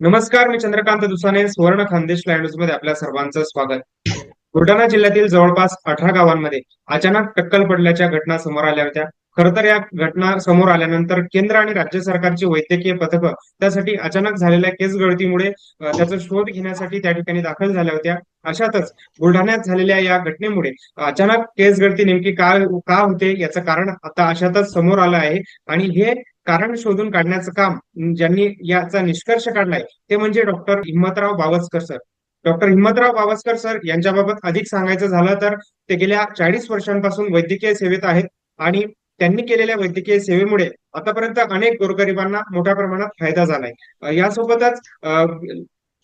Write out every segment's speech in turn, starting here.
नमस्कार मी चंद्रकांत दुसाने सुवर्ण खानदेश लँड्समध्ये आपल्या सर्वांचं स्वागत. बुलढाणा जिल्ह्यातील जवळपास अठरा गावांमध्ये अचानक टक्कल पडल्याच्या घटना समोर आल्या होत्या. खर तर या घटना समोर आल्यानंतर केंद्र आणि राज्य सरकारची वैद्यकीय पथकं त्यासाठी अचानक झालेल्या केस गळतीमुळे त्याचा शोध घेण्यासाठी त्या ठिकाणी दाखल झाल्या होत्या. अशातच बुलढाण्यात झालेल्या या घटनेमुळे अचानक केस गळती नेमकी का का होते याचं कारण आता अशातच समोर आलं आहे. आणि हे कारण शोधून काढण्याचं काम ज्यांनी याचा निष्कर्ष काढलाय ते म्हणजे doctor Himmatrao Bawaskar sir. Doctor Himmatrao Bawaskar sir यांच्याबाबत अधिक सांगायचं झालं तर ते गेल्या चाळीस वर्षांपासून वैद्यकीय सेवेत आहेत आणि त्यांनी केलेल्या वैद्यकीय सेवेमुळे आतापर्यंत अनेक गोरगरिबांना मोठ्या प्रमाणात फायदा झालाय. यासोबतच अ,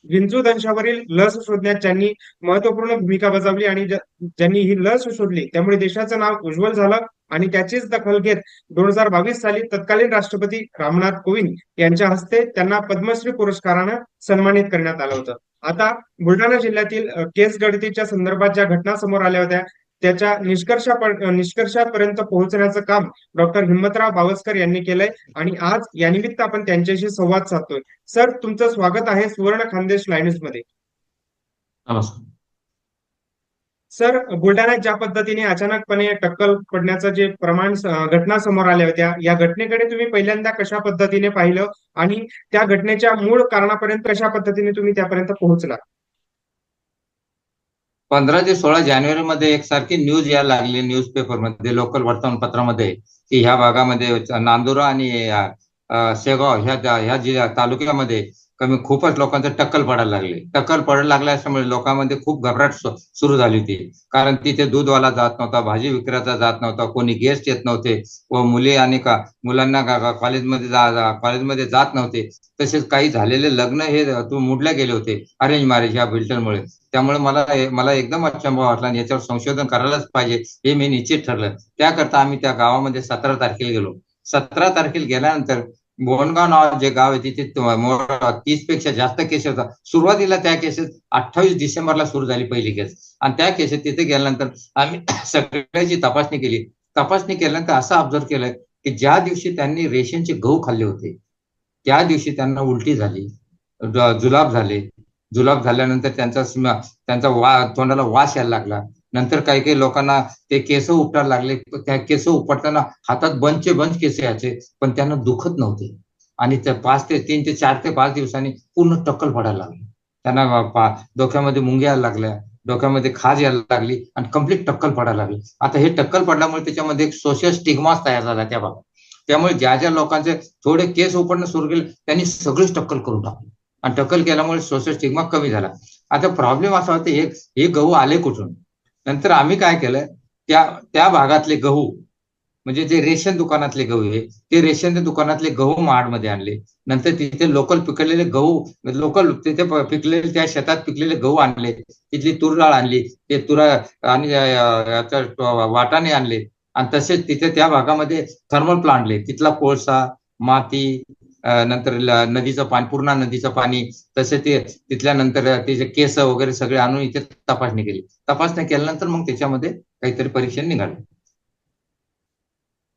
विंचू दंशावरील लस शोधण्यात त्यांनी महत्त्वपूर्ण भूमिका बजावली आणि ज्यांनी ही लस शोधली त्यामुळे देशाचं नाव उज्ज्वल झालं आणि त्याचीच दखल घेत दोन हजार बावीस साली तत्कालीन राष्ट्रपती रामनाथ कोविंद यांच्या हस्ते त्यांना पद्मश्री पुरस्कारानं सन्मानित करण्यात आलं होतं. आता बुलढाणा जिल्ह्यातील केस गळतीच्या संदर्भात ज्या घटना समोर आल्या होत्या त्याच्या निष्कर्षा निष्कर्षापर्यंत पोहोचण्याचं काम डॉक्टर हिम्मतराव बावस्कर यांनी केलंय आणि आज या निमित्त आपण त्यांच्याशी संवाद साधतोय. सर तुमचं स्वागत आहे सुवर्ण खानदेश लाईन्समध्ये. नमस्कार. सर बुलढाण्यात ज्या पद्धतीने अचानकपणे टक्कल पडण्याचं जे प्रमाण घटना समोर आल्या होत्या या घटनेकडे तुम्ही पहिल्यांदा कशा पद्धतीने पाहिलं आणि त्या घटनेच्या मूळ कारणापर्यंत कशा पद्धतीने तुम्ही त्यापर्यंत पोहोचला पंधरा ते सोळा जानेवारी मध्ये एक सारखी न्यूज यायला लागली न्यूज पेपरमध्ये लोकल वर्तमानपत्रामध्ये की ह्या भागामध्ये नांदुरा आणि शेगाव ह्या ह्या जिल्ह्या तालुक्यामध्ये कमी खूपच लोकांचं टक्कल पडायला लागले. टक्कल पडायला लागल्या असल्यामुळे लोकांमध्ये खूप घबराट सुरू झाली होती. कारण तिथे दूधवाला जात नव्हता भाजी विक्रेता जात नव्हता कोणी गेस्ट येत नव्हते व मुली आणि का मुलांना कॉलेजमध्ये जा जा- कॉलेजमध्ये जात नव्हते. तसेच काही झालेले लग्न हे तू मुडले गेले होते अरेंज मॅरेज ह्या बिल्टरमुळे त्यामुळे मला मला एकदम अचंबा वाटला आणि याच्यावर संशोधन करायलाच पाहिजे हे मी निश्चित ठरलं. त्याकरता आम्ही त्या गावामध्ये सतरा तारखेला गेलो. सतरा तारखेला गेल्यानंतर बोनगाव नाव जे गाव आहे तिथे तीसपेक्षा जास्त केस होता. सुरुवातीला त्या केसेस अठ्ठावीस डिसेंबरला सुरू झाली पहिली केस. आणि त्या केसेस तिथे गेल्यानंतर आम्ही सगळ्याची तपासणी केली. तपासणी केल्यानंतर असं ऑब्झर्व केलं की ज्या दिवशी त्यांनी रेशनचे गहू खाल्ले होते त्या दिवशी त्यांना उलटी झाली जुलाब झाले. जुलाब झाल्यानंतर त्यांचा त्यांचा वा तोंडाला वास यायला लागला. नंतर काही काही लोकांना ते केस उपटायला लागले. त्या केस उपटताना हातात बंचचे बंच केस यायचे पण त्यांना दुखत नव्हते. आणि त्या पाच ते तीन ते चार ते पाच दिवसांनी पूर्ण टक्कल पडायला लागली. त्यांना डोक्यामध्ये मुंग्या यायला लागल्या डोक्यामध्ये खाज यायला लागली आणि कंप्लीट टक्कल पडायला लागली. आता हे टक्कल पडल्यामुळे त्याच्यामध्ये एक सोशल स्टिग्माच तयार झाला त्या बाबत त्यामुळे ज्या ज्या लोकांचे थोडे केस उपडणं सुरू केले त्यांनी सगळीच टक्कल करून टाकली. आणि टक्कल केल्यामुळे सोशल स्टिग्मा कमी झाला. आता प्रॉब्लेम असा होता हे हे गहू आले कुठून? नंतर आम्ही काय केलं त्या त्या भागातले गहू म्हणजे जे रेशन दुकानातले गहू आहे ते रेशन दुकानातले गहू महाडमध्ये आणले. नंतर तिथे लोकल पिकलेले गहू लोकल तिथे पिकलेले त्या शेतात पिकलेले गहू आणले. तिथली तूर डाळ आणली ते तुरा आणि वाटाणे आणले. आणि तसेच तिथे त्या भागामध्ये थर्मल प्लांट आणले. तिथला कोळसा माती नंतर नदीचं पाणी पूर्णा नदीचं पाणी तसे ते तिथल्या नंतर त्याचे केस वगैरे सगळे आणून इथे तपासणी केली. तपासणी केल्यानंतर मग त्याच्यामध्ये काहीतरी परीक्षण निघाले.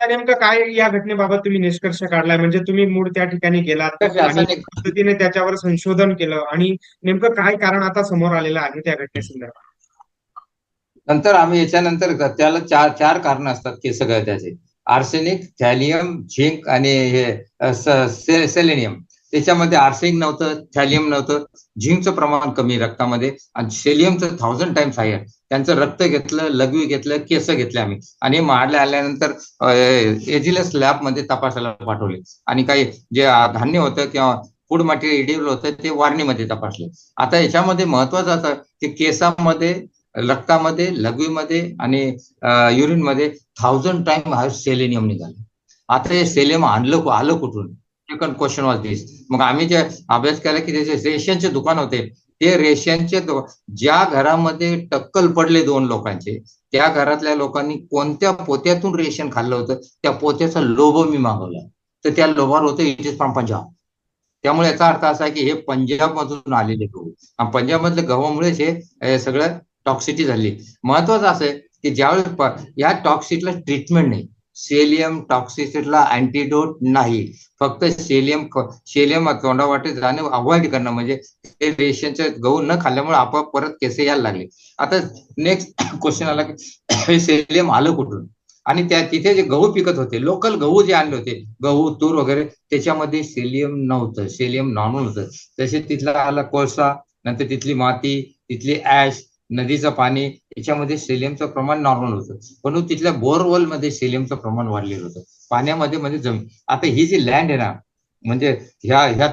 नेमकं काय या घटनेबाबत तुम्ही निष्कर्ष काढलाय? म्हणजे तुम्ही मूळ त्या ठिकाणी गेलात कसं पद्धतीने त्याच्यावर संशोधन केलं आणि नेमकं काय कारण आता समोर आलेलं आहे त्या घटनेसंदर्भात? नंतर आम्ही याच्यानंतर त्याला चार चार कारण असतात की सगळं त्याचे आर्सेनिक थॅलियम झिंक आणि हे सेलेनियम त्याच्यामध्ये आर्सेनिक नव्हतं थॅलियम नव्हतं. झिंकचं प्रमाण कमी रक्तामध्ये. आणि सेलियमचं थाउजंड टाइम्स हायर त्यांचं रक्त घेतलं लघवी घेतलं केस घेतले आम्ही. आणि महाडला आल्यानंतर एजिलस लॅबमध्ये तपासायला पाठवले. आणि काही जे धान्य होतं किंवा फूड मटेरियल इडिबल होतं ते वारणीमध्ये तपासले. आता याच्यामध्ये महत्वाचं असं की केसामध्ये रक्तामध्ये लघवीमध्ये आणि युरिनमध्ये थाउजंड टाइम हा सेलेनियम निघाले. आता हे सेलेनियम आणलं आलं कुठून? सेकंड क्वेश्चन वॉज दिस मग आम्ही जे अभ्यास केला की त्याचे रेशनचे दुकान होते. ते रेशनचे ज्या घरामध्ये टक्कल पडले दोन लोकांचे त्या घरातल्या लोकांनी कोणत्या पोत्यातून रेशन खाल्लं होतं त्या पोत्याचा लोभ मी मागवला. तर त्या लोभावर होतं इट इज फ्रॉम पंजाब. त्यामुळे याचा अर्थ असा आहे की हे पंजाब मधून आलेले गहू. आणि पंजाब मधल्या गव्हामुळेच हे हे सगळं टॉक्सिटी झाली. महत्वाचं असं आहे की ज्यावेळेस या टॉक्सिटला ट्रीटमेंट नाही. सेलियम टॉक्सिसिटीला अँटीडोट नाही. फक्त सेलियम सेलियम तोंडावाटे जाणे अवॉइड करणं. म्हणजे ते रेशनचे गहू न खाल्ल्यामुळे आपोआप परत केसे यायला लागले. आता नेक्स्ट क्वेश्चन आला की सेलियम आलं कुठून? आणि त्या तिथे जे गहू पिकत होते लोकल गहू जे आणले होते गहू तूर वगैरे त्याच्यामध्ये सेलियम नव्हतं. सेलियम नॉर्मल होतं. तसे तिथला आला कोळसा नंतर तिथली माती तिथली ऍश नदीचं पाणी याच्यामध्ये सेलियमचं प्रमाण नॉर्मल होतं. पण तिथल्या बोरवेल मध्ये सेलियमचं प्रमाण वाढलेलं होतं. पाण्यामध्ये म्हणजे जमीन आता ही जी लँड आहे ना म्हणजे ह्या ह्या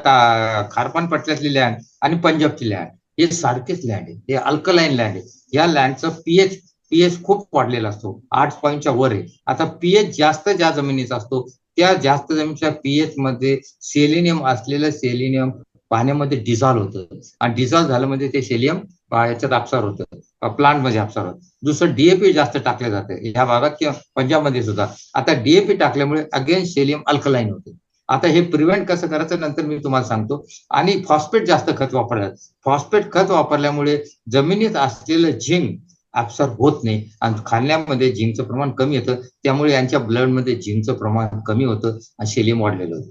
खारपान पट्ट्यातली लँड आणि पंजाबची लँड हे सारखेच लँड आहे. हे अल्कलाईन लँड आहे. या लँडचं पीएच पीएच खूप वाढलेला असतो. आठ पॉईंटच्या वर आहे. आता पीएच जास्त ज्या जमिनीचा असतो त्या जास्त जमिनीच्या पीएच मध्ये सेलिनियम असलेलं सेलिनियम पाण्यामध्ये डिझॉल्व्ह होतं. आणि डिझॉल्व्ह झालं म्हणजे ते सेलियम याच्यात अपसार होतं. प्लांटमध्ये अपसार होतं. दुसरं डीएपी जास्त टाकले जाते. ह्या भागात किंवा पंजाबमध्ये सुद्धा. आता डीएपी टाकल्यामुळे अगेन सेलियम अल्कलाईन होते. आता हे प्रिव्हेंट कसं करायचं नंतर मी तुम्हाला सांगतो. आणि फॉस्फेट जास्त खत वापरतात. फॉस्फेट खत वापरल्यामुळे जमिनीत असलेलं झिंक ऍब्सॉर्ब होत नाही. आणि खाण्यामध्ये झिंकचं प्रमाण कमी येतं. त्यामुळे यांच्या ब्लडमध्ये झिंकचं प्रमाण कमी होतं. आणि शेलियम वाढलेलं होतं.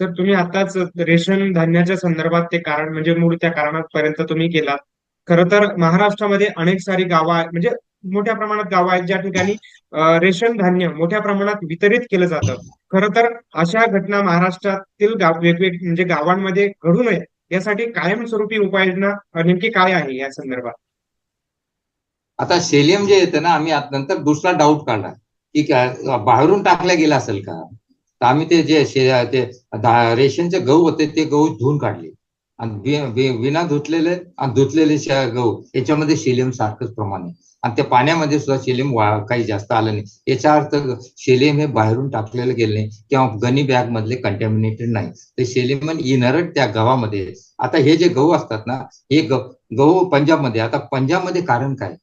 सर तुम्ही आताच रेशन धान्याच्या संदर्भात ते कारण म्हणजे मूळ त्या कारणापर्यंत तुम्ही केला खरं तर महाराष्ट्रामध्ये अनेक सारी गावं आहेत म्हणजे मोठ्या प्रमाणात गावं आहेत ज्या ठिकाणी रेशन धान्य मोठ्या प्रमाणात वितरित केलं जातं. खरं तर अशा घटना महाराष्ट्रातील गाव वेगवेग म्हणजे गावांमध्ये घडू नये यासाठी कायमस्वरूपी उपाययोजना नेमकी काय आहे या संदर्भात? आता सेलियम जे येतं ना आम्ही नंतर दुसरा डाऊट काढला की बाहेरून टाकल्या गेला असेल का? तर आम्ही ते जे ते रेशनचे गहू होते ते गहू धुवून काढले. आणि विना धुतलेले आणि धुतलेले शे- गहू याच्यामध्ये सेलियम सारखंच प्रमाण. आहे आणि त्या पाण्यामध्ये सुद्धा शिलेम वा- काही जास्त आलं नाही. याचा अर्थ सेलियम हे बाहेरून टाकलेलं गेलं नाही किंवा गनी बॅग मधले कंटॅमिनेटेड नाही. ते सेलियम इनरट त्या गव्हामध्ये. आहे. आता हे जे गहू असतात ना हे गहू पंजाबमध्ये. आता पंजाबमध्ये कारण काय?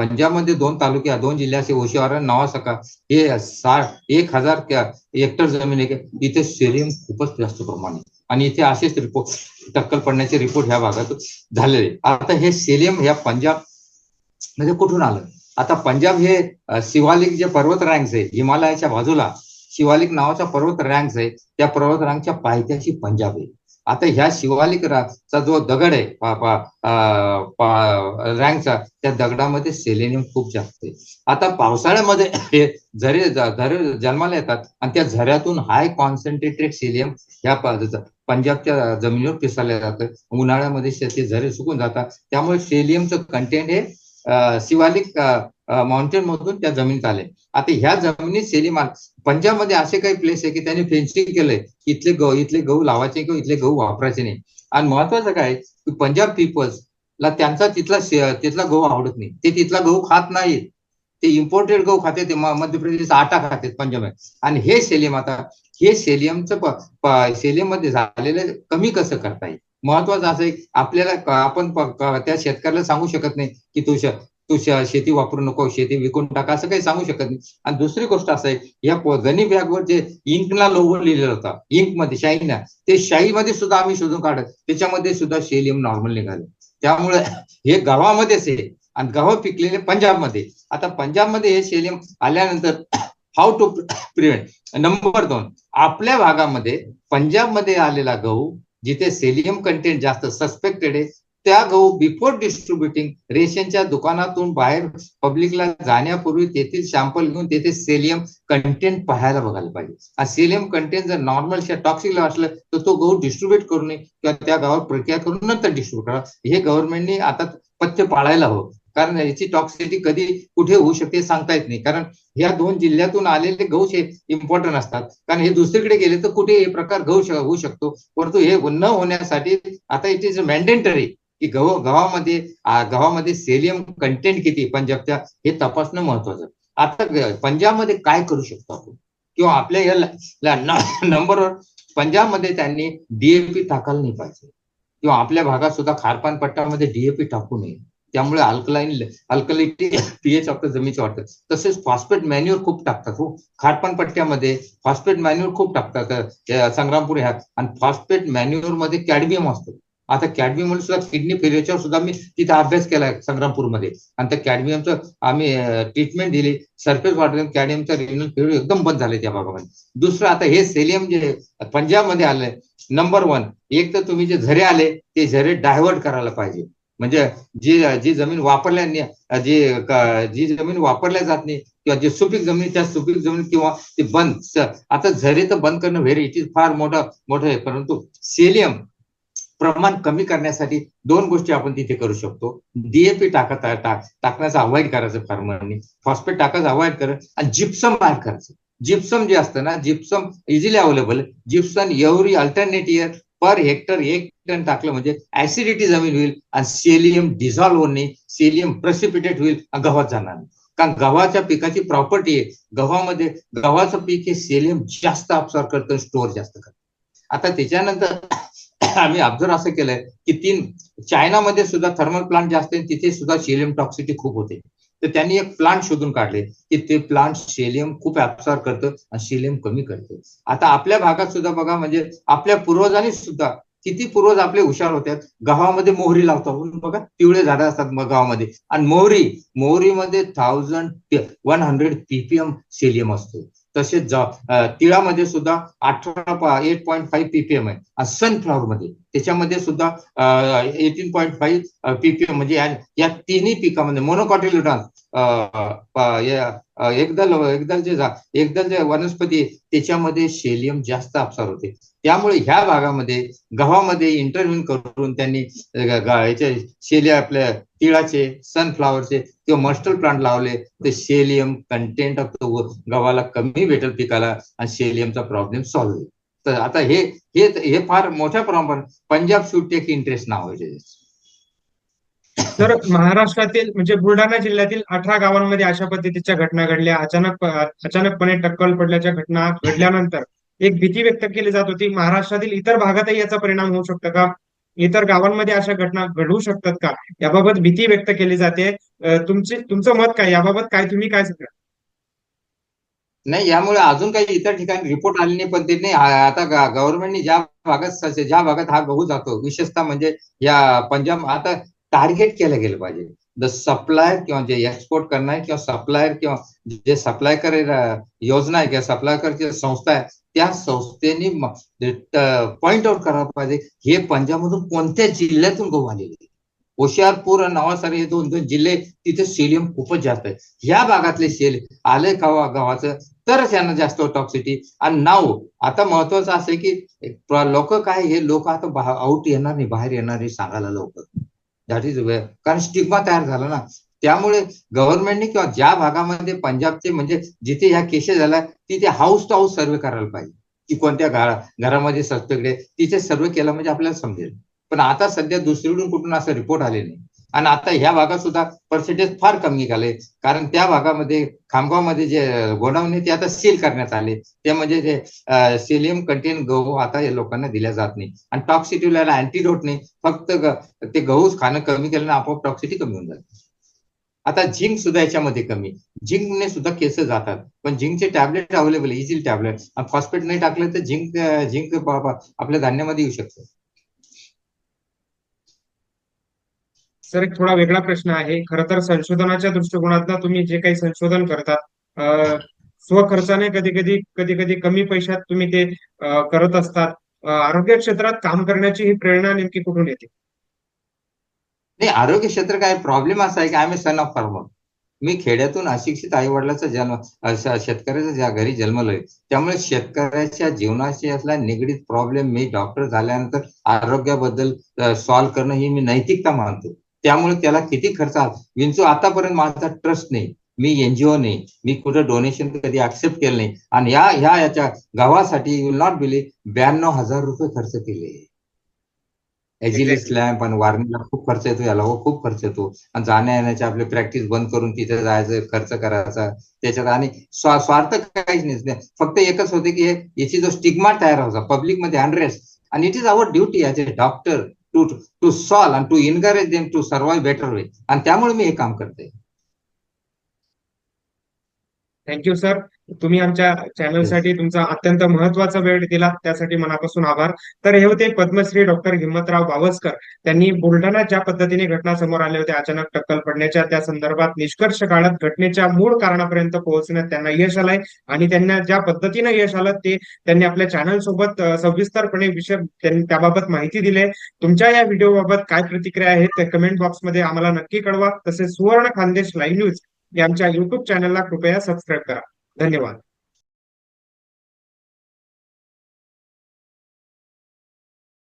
पंजाबमध्ये दोन तालुके दोन जिल्हे असे होशिवार नवासका हे साठ एक हजार हेक्टर जमीन आहे. इथे सेलियम खूपच जास्त प्रमाणे आणि इथे असेच रिपोर्ट टक्कल पडण्याचे रिपोर्ट ह्या भागात झालेले आता हे सेलियम ह्या पंजाब म्हणजे कुठून आलं? आता पंजाब हे शिवालिक जे पर्वत रँक्स आहे हिमालयाच्या बाजूला शिवालिक नावाचा पर्वत रँक्स आहे त्या पर्वत रँकच्या पायथ्याशी पंजाब आहे. आता ह्या शिवालिकराचा जो दगड आहे रँकचा त्या दगडामध्ये सेलेनियम खूप जास्त आहे. आता पावसाळ्यामध्ये हे झरे झरे जन्माला येतात आणि त्या झऱ्यातून हाय कॉन्सन्ट्रेटेड सेलियम ह्या पंजाबच्या जमिनीवर पिसाळलं जातं. उन्हाळ्यामध्ये शेती झरे सुकून जातात. त्यामुळे सेलियमचं कंटेंट हे शिवालिक माउंटेन मधून त्या जमिनीत आले. आता ह्या जमिनीत सेली आलं. पंजाबमध्ये असे काही प्लेस आहे की त्यांनी फेन्सिंग केलंय. इथले गहू इथले गहू लावायचे किंवा इथले गहू वापरायचे नाही. आणि महत्वाचं काय की पंजाब पीपल्स ला त्यांचा तिथला तिथला गहू आवडत नाही. ते तिथला गहू खात नाहीत ते इम्पोर्टेड गहू खाते ते मध्य प्रदेश आटा खाते पंजाब. आणि हे सेलियम आता हे सेलियमचं सेलियममध्ये झालेलं कमी कसं करता येईल? महत्वाचं असं आहे आपल्याला आपण त्या शेतकऱ्याला सांगू शकत नाही की तू तू शेती वापरू नको शेती विकून टाका असं काही सांगू शकत नाही. आणि दुसरी गोष्ट असं आहे या जनी बॅगवर जे इंकला लोगो लिहिलेला होता इंकमध्ये शाईना ते शाईमध्ये सुद्धा आम्ही शोधून काढत त्याच्यामध्ये सुद्धा शेलियम नॉर्मल निघाले. त्यामुळे हे गव्हामध्येच आहे आणि गव्हा पिकलेले पंजाबमध्ये. आता पंजाबमध्ये हे शेलियम आल्यानंतर हाऊ टू प्रिव्हेंट. नंबर दोन आपल्या भागामध्ये पंजाबमध्ये आलेला गहू जिथे सेलियम कंटेंट जास्त सस्पेक्टेड आहे त्या गहू बिफोर डिस्ट्रीब्युटिंग रेशनच्या दुकानातून बाहेर पब्लिकला जाण्यापूर्वी तेथील सॅम्पल घेऊन तेथे सेलियम कंटेंट पाहायला बघायला पाहिजे. हा सेलियम कंटेंट जर नॉर्मल टॉक्सिक असलं तर तो गहू डिस्ट्रीब्युट करू नये किंवा त्या गावात प्रक्रिया करून नंतर डिस्ट्रीब्युट करा. हे गव्हर्नमेंटने आता पथ्य पाळायला हवं. कारण याची टॉक्सिटी कधी कुठे होऊ शकते सांगता येत नाही. कारण या दोन जिल्ह्यातून आलेले गहू हे इम्पॉर्टंट असतात. कारण हे दुसरीकडे गेले तर कुठे हे प्रकार गहू होऊ शकतो. परंतु हे हो-, न होण्यासाठी आता इट इज मॅन्डेटरी की गव गव्हामध्ये गव्हामध्ये सेलियम कंटेंट किती पंजाबच्या हे तपासणं महत्वाचं. आता पंजाबमध्ये काय करू शकतो आपण? किंवा आपल्या या नंबरवर पंजाबमध्ये त्यांनी डीएपी टाकायला नाही पाहिजे. किंवा आपल्या भागात सुद्धा खारपान पट्ट्यामध्ये डीएपी टाकू नये. त्यामुळे अल्कलाईन अल्कलिटी पीएच ऑफ जमिनीचे वाटतं तसेच फॉस्फेट मॅन्युअर खूप टाकतात हो. खारपान पट्ट्यामध्ये फॉस्फेट मॅन्युअर खूप टाकतात संग्रामपूर ह्यात आणि फॉस्फेट मॅन्युअरमध्ये कॅडमियम असतो. आता कॅडमियम सुद्धा किडनी फेलियरच्यावर सुद्धा मी तिथे अभ्यास केला संग्रामपूरमध्ये. आणि त्या कॅडमियमचं आम्ही ट्रीटमेंट दिली. सरफेस वॉटर कॅडमियमचा रिन्युअल फेल्युअर एकदम बंद झाले त्या भागामध्ये. दुसरं आता हे सेलियम जे पंजाबमध्ये आलंय नंबर वन एक तर तुम्ही जे झरे आले ते झरे डायव्हर्ट करायला पाहिजे. म्हणजे जी जी जमीन वापरल्या जी जी जमीन वापरल्या जात नाही किंवा जे सुपीक जमीन त्या सुपीक जमीन किंवा ती बंद आता झरे तर बंद करणं व्हेरी इट इज फार मोठं मोठं आहे परंतु सेलियम प्रमाण कमी करण्यासाठी दोन गोष्टी आपण तिथे करू शकतो. डीएपी टाकत टाकण्याचं अवॉइड करायचं फार्मरनी फॉस्फेट टाकायचं अवॉइड करायचं आणि जिप्सम बाहेर करायचं. जिप्सम जे असतं ना gypsum easily available gypsum every alternate year per hectare एक टन टाकलं म्हणजे ऍसिडिटी जमीन होईल आणि सेलियम डिझॉल्व्ह होणे सेलियम प्रेसिपिटेट होईल आणि गव्हात जाणार नाही. कारण गव्हाच्या पिकाची प्रॉपर्टी आहे. गव्हामध्ये गव्हाचं पीक हे सेलियम जास्त अब्सॉर्व करतं स्टोअर जास्त करतं. आता त्याच्यानंतर आम्ही ऑब्झर्व असं केलंय की तीन चायनामध्ये सुद्धा थर्मल प्लांट जास्त आहे तिथे सुद्धा सेलियम टॉक्सिटी खूप होते. तर त्यांनी एक प्लांट शोधून काढले की ते प्लांट शेलियम खूप ऍब्सॉर्व करतं आणि शेलियम कमी करतं. आता आपल्या भागात सुद्धा बघा म्हणजे आपल्या पूर्वजांनी सुद्धा किती पूर्वज आपले हुशार होत्यात गावामध्ये मोहरी लावतात. बघा पिवळे झाडं असतात मग गावामध्ये आणि मोहरी मोहरीमध्ये thousand one hundred PPM selenium असतो. तसेच तिळामध्ये सुद्धा अठरा एट पॉईंट फाईव्ह पीपीएम आहे. सनफ्लॉवर मध्ये. त्याच्यामध्ये सुद्धा एटीन पॉईंट फाईव्ह पीपीएम म्हणजे या तिन्ही पिकामध्ये मोनोकॉटिलिडॉन एकदल एकदल जे एकदल जे वनस्पती त्याच्यामध्ये शेलियम जास्त अपसार होते. त्यामुळे ह्या भागामध्ये गव्हामध्ये इंटरव्ह्यू करून त्यांनी याचे शेली आपल्या तिळाचे सनफ्लावरचे किंवा मस्टर्ड प्लांट लावले तर शेलियम कंटेंट ऑफ गव्हाला कमी भेटेल पिकाला आणि शेलियमचा प्रॉब्लेम सॉल्व्ह होईल. तर आता हे हे फार मोठ्या प्रमाणात पंजाब शूड एक इंटरेस्ट नाव आहे तर महाराष्ट्रातील म्हणजे बुलढाणा जिल्ह्यातील अठरा गावांमध्ये अशा पद्धतीच्या घटना घडल्या. अचानक अचानकपणे टक्कल पडल्याच्या घटना घडल्यानंतर एक भीती व्यक्त केली जात होती. महाराष्ट्रातील इतर भागातही याचा परिणाम होऊ शकतो का? इतर गावांमध्ये अशा घटना घडवू शकतात का? याबाबत भीती व्यक्त केली जाते. तुमचे तुमचं मत काय? याबाबत काय? तुम्ही काय सांगा नाही यामुळे अजून काही इतर ठिकाणी रिपोर्ट आले नाही पण ते नाही आता गव्हर्नमेंटने ज्या भागात ज्या भागात हा गहू जातो विशेषतः म्हणजे या पंजाब आता टार्गेट केलं गेलं पाहिजे. द सप्लायर किंवा जे एक्सपोर्ट करणार किंवा सप्लायर किंवा जे सप्लाय कर योजना आहे किंवा सप्लाय करची संस्था आहे त्या संस्थेने पॉइंट आउट करायला पाहिजे. हे पंजाबमधून कोणत्या जिल्ह्यातून गहू आलेले होशियारपूर नवासारे हे दोन दोन जिल्हे तिथे सेलियम खूपच जास्त आहे ह्या भागातले सेल आले गावा गावाचं तरच यांना जास्त टॉक्सिटी आणि नाव आता महत्वाचं असं की लोक काय हे लोक आता आउट येणार नाही बाहेर येणार नाही सांगायला लवकर. दॅट इज कारण स्टिग्मा तयार झाला ना. त्यामुळे गव्हर्नमेंटने किंवा ज्या भागामध्ये पंजाबचे म्हणजे जिथे ह्या केसेस झाल्या तिथे हाऊस टू हाऊस सर्वे करायला पाहिजे. की कोणत्या घरामध्ये सस्पेक्ट तिथे सर्वे केला म्हणजे आपल्याला समजेल. पण आता सध्या दुसरीकडून कुठून असं रिपोर्ट आले नाही. आणि आता ह्या भागात सुद्धा पर्सेंटेज फार कमी निघाले. कारण त्या भागामध्ये खामगावमध्ये जे गोडाऊन ते आता सील करण्यात आले. ते म्हणजे ते सेलियम कंटेन गहू आता या लोकांना दिल्या जात नाही. आणि टॉक्सिटीला अँटीडोट नाही. फक्त ते गहू खाणं कमी केल्यानं आपोआप टॉक्सिटी कमी होऊन जाते. आता झिंक सुद्धा याच्यामध्ये कमी. झिंकने सुद्धा केस जातात. पण झिंकचे tablet available easy tablet. Phosphate नाही टाकलं तर झिंक झिंक आपल्या धान्यामध्ये येऊ शकतो. सर एक थोडा वेगळा प्रश्न आहे. खर तर संशोधनाच्या दृष्टिकोनातून तुम्ही जे काही संशोधन करता स्वखर्चाने कधी कधी कधी कधी कमी पैशात तुम्ही ते करत असतात. आरोग्य क्षेत्रात काम करण्याची ही प्रेरणा नेमकी कुठून येते? नाही आरोग्य क्षेत्र काय प्रॉब्लेम असा आहे की आम्ही सन ऑफ फार्मर मी खेड्यातून अशिक्षित आई वडिलाचा जन्म शेतकऱ्याचा ज्या घरी जन्मलोय त्यामुळे शेतकऱ्याच्या जीवनाशी असला निगडीत प्रॉब्लेम मी डॉक्टर झाल्यानंतर आरोग्याबद्दल सॉल्व्ह करणं ही मी नैतिकता मानतो. त्यामुळे त्याला किती खर्च विंचू आतापर्यंत माझा ट्रस्ट नाही. मी एनजीओ नाही. मी कुठं डोनेशन कधी ऍक्सेप्ट केलं नाही. आणि या ह्या याच्या गावासाठी विल नॉट बिलीव्ह ब्याण्णव हजार रुपये खर्च केले. एजिलिस लॅम्प आणि वारणीला खूप खर्च येतो याला खूप खर्च येतो. आणि जाण्या येण्याची आपली प्रॅक्टिस बंद करून तिथे जायचं खर्च करायचा त्याच्यात आणि स्वार्थ काहीच नाही. फक्त एकच होते की याची जो स्टिग्मा तयार व्हायचा पब्लिकमध्ये अनरेस्ट आणि it is our duty as a doctor to to solve and to encourage them to survive better way आणि त्यामुळे मी हे काम करते थँक्यू सर तुम्ही आमच्या चॅनलसाठी तुमचा अत्यंत महत्त्वाचा वेळ दिला. त्यासाठी मनापासून आभार. तर हे होते पद्मश्री डॉक्टर हिम्मतराव बावस्कर. त्यांनी बुलढाणा ज्या पद्धतीने घटना समोर आल्या होत्या अचानक टक्कल पडण्याच्या त्या संदर्भात निष्कर्ष काढत घटनेच्या मूळ कारणापर्यंत पोहोचण्यात त्यांना यश आलंय. आणि त्यांना ज्या पद्धतीने यश आलं ते त्यांनी आपल्या चॅनल सोबत सविस्तरपणे विषय त्यांनी त्याबाबत माहिती दिली आहे तुमच्या या व्हिडिओ बाबत काय प्रतिक्रिया आहेत ते कमेंट बॉक्समध्ये आम्हाला नक्की कळवा. तसेच सुवर्ण खानदेश लाईव्ह न्यूज आमच्या युट्यूब चॅनलला कृपया सबस्क्राईब करा. धन्यवाद.